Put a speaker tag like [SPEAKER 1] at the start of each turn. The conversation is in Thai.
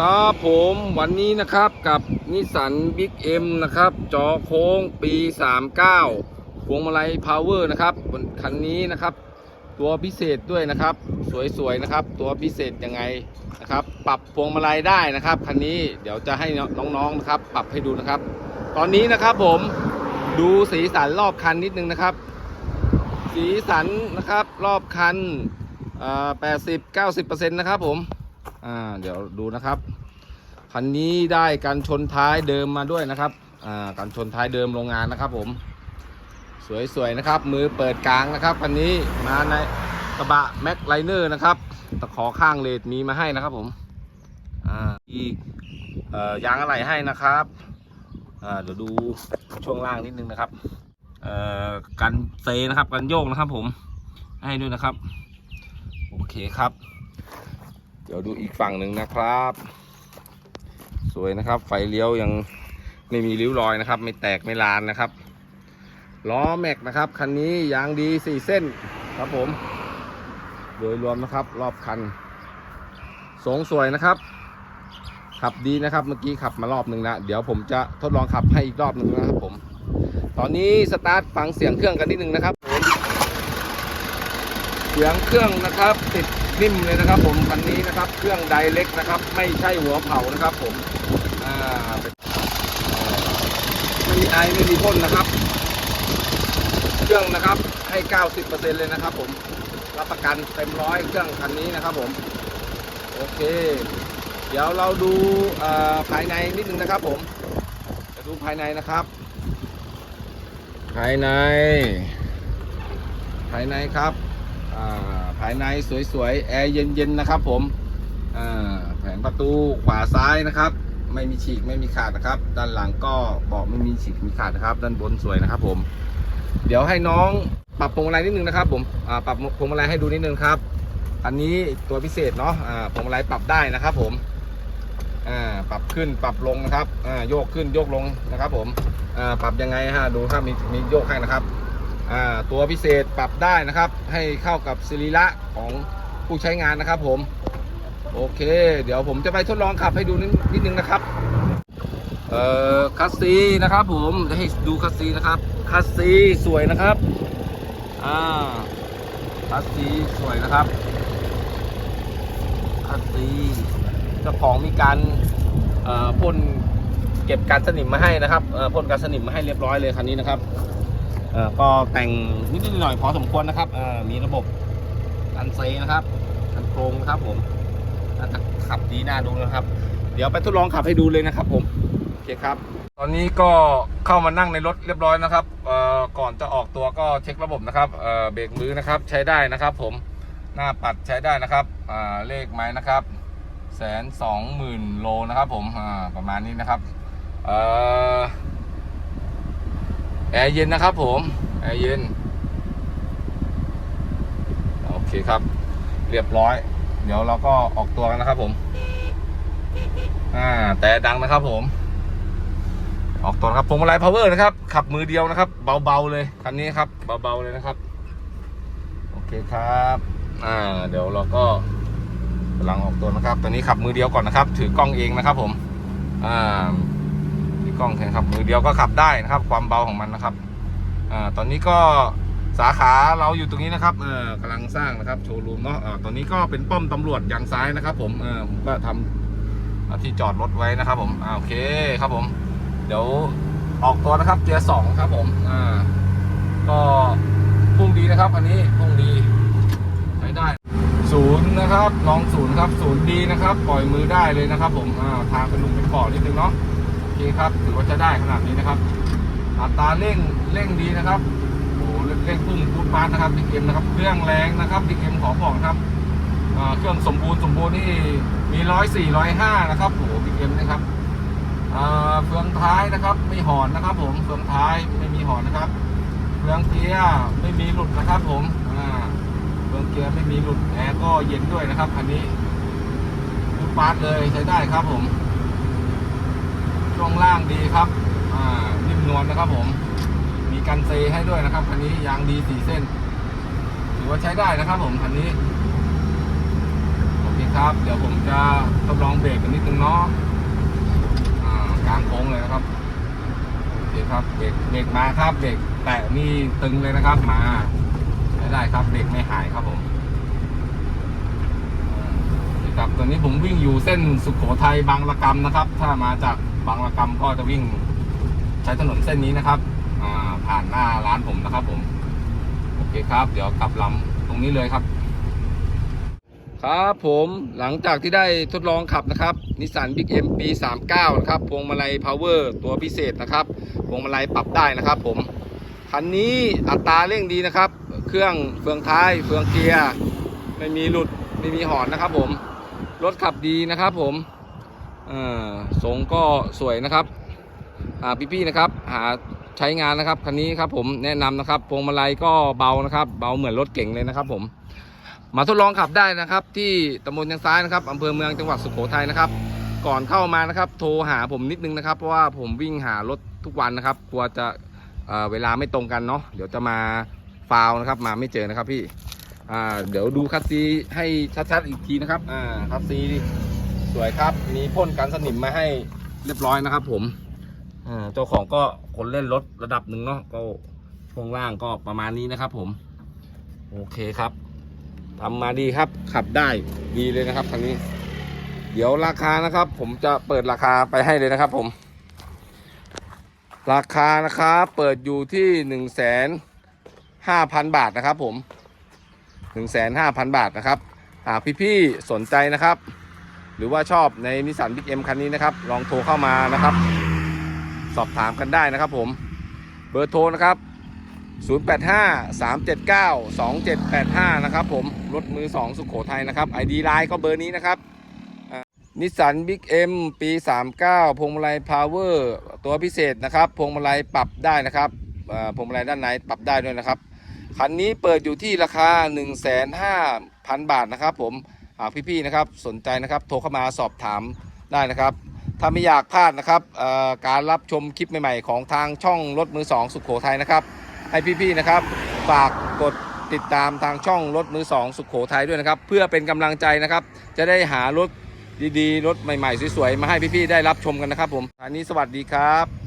[SPEAKER 1] ครับผมวันนี้นะครับกับนิสสันบิ๊กเอ็มนะครับจอโค้งปี 39พวงมาลัยพาวเวอร์นะครับบนคันนี้นะครับ ตัวพิเศษด้วยนะครับ สวยๆนะครับ ตัวพิเศษยังไงนะครับ ปรับพวงมาลัยได้นะครับคันนี้เดี๋ยวจะให้น้องๆนะครับ ปรับให้ดูนะครับ ตอนนี้นะครับผมดูสีสันรอบคันนิดนึงนะครับ สีสันนะครับรอบคันแปดสิบเก้าสิบเปอร์เซ็นต์นะครับผม อ่าเดี๋ยวดูนะครับคันนี้ได้การชนท้ายเดิมมาด้วยนะครับอ่าการชนท้ายเดิมโรงงานนะครับ ผม สวยๆนะครับ มือเปิดกลางนะครับคันนี้มาในกระบะแม็กไลเนอร์นะครับตะขอข้างเลดมีมาให้นะครับ ผมอ่าอีเอ่อยางอะไหล่ให้นะครับอ่าเดี๋ยวดูช่วงล่างนิดนึงนะครับเอ่อกันเซนะครับกันโยกนะครับ ผมให้ด้วยนะครับ โอเคครับ ดี๋ยวดูอีกฝั่งหนึ่งนะครับ สวยนะครับ ไฟเลี้ยวยังไม่มีริ้วรอยนะครับ ไม่แตกไม่ลานนะครับล้อแม็กนะครับคันนี้ยางดีสี่เส้นครับผม โดยรวมนะครับ รอบคันสงสวยนะครับ ขับดีนะครับเมื่อกี้ขับมารอบหนึ่งแล้วเดี๋ยวผมจะทดลองขับให้อีกรอบหนึ่งนะครับผม ตอนนี้สตาร์ทฟังเสียงเครื่องกันนิดนึงนะครับผม สียงเครื่องนะครับ ติดนิ่มเลยนะครับ ผมคันนี้นะครับ เครื่องไดเล็กนะครับ ไม่ใช่หัวเผานะครับ ผมอ่าเป็นเอ่อไม่มีไอไม่มีพ่นนะครับ เครื่องนะครับให้ 90%เลยนะครับ ผมรับประกันเต็มร้อยเครื่องคันนี้นะครับ ผม โอเค เดี๋ยวเราดูเอ่อภายในนิดนึงนะครับ ผมจะดูภายในนะครับ ภายใน ภายในครับอ่า ภายในสวยๆ แอร์เย็นๆ นะครับผมแผงประตูขวาซ้ายนะครับ ไม่มีฉีกไม่มีขาดนะครับ ด้านหลังก็บาะไม่มีฉีกมีขาดนะครับ ด้านบนสวยนะครับผม เดี๋ยวให้น้องปรับพวงมาลัยนิดนึงนะครับผมปรับพวงมาลัยให้ดูนิดนึงครับ อันนี้ตัวพิเศษเนาะพวงมาลัยปรับได้นะครับผมปรับขึ้นปรับลงนะครับโยกขึ้นโยกลงนะครับ ผมปรับยังไงฮะดูครับมีมีโยกให้นะครับ ตัวพิเศษปรับได้นะครับ ให้เข้ากับสิริระของผู้ใช้งานนะครับผมโอเค เดี๋ยวผมจะไปทดลองขับให้ดูนิดนิดนึงนะครับเอ่อคัสซีนะครับผมจะให้ดูคัสซีนะครับคัสซีสวยนะครับอ่าคัสซีสวยนะครับคัสซีเจ้าของมีการเอ่อพ่นเก็บการสนิมมาให้นะครับเอ่อพ่นการสนิมมาให้เรียบร้อยเลยคันนี้นะครับ ก็แต่งนิดหน่อยพอสมควรนะครับเอ่อมีระบบกันเซนะครับกันโครงนะครับผมน่าจะขับดีน่าดูนะครับ เดี๋ยวไปทดลองขับให้ดูเลยนะครับ ผมโอเคครับ ตอนนี้ก็เข้ามานั่งในรถเรียบร้อยนะครับเอ่อก่อนจะออกตัวก็เช็คระบบนะครับเบรกมือนะครับใช้ได้นะครับ ผมหน้าปัดใช้ได้นะครับเลขไม้นะครับแสนสองหมื่นโลนะครับ ผมอ่าประมาณนี้นะครับเอ่อ แอร์เย็นนะครับผมแอร์เย็นโอเคครับ เรียบร้อย เดี๋ยวเราก็ออกตัวกันนะครับผมอ่าแต่ดังนะครับผม ออกตัวครับพวงมาลัยพาวเวอร์นะครับ ขับมือเดียวนะครับ เบาๆเลยคันนี้ครับเบาๆเลยนะครับ โอเคครับอ่าเดี๋ยวเราก็กำลังออกตัวนะครับ ตอนนี้ขับมือเดียวก่อนนะครับ ถือกล้องเองนะครับผมอ่า กล้องแข่งขับมือเดียวก็ขับได้นะครับ ความเบาของมันนะครับอตอนนี้ก็สาขาเราอยู่ตรงนี้นะครับเออกำลังสร้างนะครับโชว์รูมเนาะอ่าตอนนี้ก็เป็นป้อมตำรวจยางซ้ายนะครับ ผมเออผมก็ทำอ่าที่จอดรถไว้นะครับ ผมอโอเคครับผม เดี๋ยวออกตัวนะครับเกียร์สองครับ ผมอ่าก็พุ่งดีนะครับ อันนี้พุ่งดีใช้ได้ศูนย์นะครับลองศูนย์ครับศูนย์ดีนะครับ ปล่อยมือได้เลยนะครับ ผมอ่าทางเป็นลุมเป็นบ่อนิดนึงเนาะ เคครับถือว่าจะได้ขนาดนี้นะครับ อัตราเร่งเร่งดีนะครับโอ้โหเร่งพุ่งพูดปานนะครับบิ๊กเอ็มนะครับ เครื่องแรงนะครับบิ๊กเอ็มขอบอกนะครับเครื่องสมบูรณ์สมบูรณ์นี่มีร้อยสี่ร้อยห้านะครับโอ้โหบิ๊กเอ็มนะครับเฟืองท้ายนะครับไม่หอนนะครับ ผมเฟืองท้ายไม่มีหอนนะครับเฟืองเกียร์ไม่มีหลุดนะครับผมเฟืองเกียร์ไม่มีหลุดแอร์ก็เย็นด้วยนะครับคันนี้พูดปานเลยใช้ได้ครับผม ช่วงล่างดีครับอ่านิ่มนวลนะครับผม มีกันเซให้ด้วยนะครับคันนี้ยางดีสี่เส้น ถือว่าใช้ได้นะครับผมคันนี้ โอเคครับ เดี๋ยวผมจะทดลองเบรกกันนิดนึงเนาะอ่ากลางโค้งเลยนะครับโอเคครับเบรกเบรกมาครับเบรกแตะนี่ตึงเลยนะครับมาใช้ได้ครับเบรกไม่หายครับผมครับตอนนี้ผมวิ่งอยู่เส้นสุขโขทัยบางระกำนะครับ ถ้ามาจาก บางระกำก็จะวิ่งใช้ถนนเส้นนี้นะครับผ่านหน้าร้านผมนะครับผม โอเคครับ เดี๋ยวกลับลำตรงนี้เลยครับ ครับผมหลังจากที่ได้ทดลองขับนะครับนิสสันบิ๊กเอ็มปี39นะครับพวงมาลัยพาวเวอร์ตัวพิเศษนะครับพวงมาลัยปรับได้นะครับผมคันนี้อัตราเร่งดีนะครับ เครื่องเฟืองท้ายเฟืองเกียร์ไม่มีหลุดไม่มีหอนนะครับผมรถขับดีนะครับผม ทรงก็สวยนะครับพี่ๆนะครับ หาใช้งานนะครับคันนี้ครับผมแนะนำนะครับพวงมาลัยก็เบานะครับ เบาเหมือนรถเก่งเลยนะครับ ผม มาทดลองขับได้นะครับ ที่ตำบลยางซ้ายนะครับอำเภอเมืองจังหวัดสุโขทัยนะครับ ก่อนเข้ามานะครับ โทรหาผมนิดนึงนะครับ เพราะว่าผมวิ่งหารถทุกวันนะครับ กลัวจะเเวลาไม่ตรงกันเนาะเดี๋ยวจะมาฟาวนะครับ มาไม่เจอนะครับพี่เดี๋ยวดูคัสซีให้ชัดๆอีกทีนะครับคัสซี สวยครับ มีพ่นกันสนิมมาให้เรียบร้อยนะครับ ผมเจ้าของก็คนเล่นรถระดับหนึ่งเนาะก็ช่วงล่างก็ประมาณนี้นะครับ ผม โอเคครับทำมาดีครับ ขับได้ดีเลยนะครับคันนี้ เดี๋ยวราคานะครับ ผมจะเปิดราคาไปให้เลยนะครับ ผม ราคานะครับเปิดอยู่ที่หนึ่งแสนห้าพันบาทนะครับ ผมหนึ่งแสนห้าพันบาทนะครับหากพี่ๆสนใจนะครับ หรือว่าชอบในนิสสันบิ๊กเอ็มคันนี้นะครับ ลองโทรเข้ามานะครับ สอบถามกันได้นะครับผม เบอร์โทรนะครับ 085 379 2785 นะครับผม รถมือ 2 สุขโขทัยนะครับ ID ไลน์ก็เบอร์นี้นะครับนิสสันบิ๊กเอ็มปี 39 พวงมาลัยพาวเวอร์ตัวพิเศษนะครับ พวงมาลัยปรับได้นะครับอ่อพวงมาลัยด้านในปรับได้ด้วยนะครับ คันนี้เปิดอยู่ที่ราคา 150,000บาทนะครับผม หากพี่ๆนะครับสนใจนะครับโทรเข้ามาสอบถามได้นะครับ ถ้าไม่อยากพลาดนะครับการรับชมคลิปใหม่ๆ ของทางช่องรถมือ 2 สุขโขทัยนะครับ ให้พี่ๆนะครับฝากกดติดตามทางช่องรถมือ 2 สุขโขทัยด้วยนะครับ เพื่อเป็นกำลังใจนะครับ จะได้หารถดีๆ รถใหม่ๆ สวยๆ มาให้พี่ๆได้รับชมกันนะครับผมอันนี้สวัสดีครับ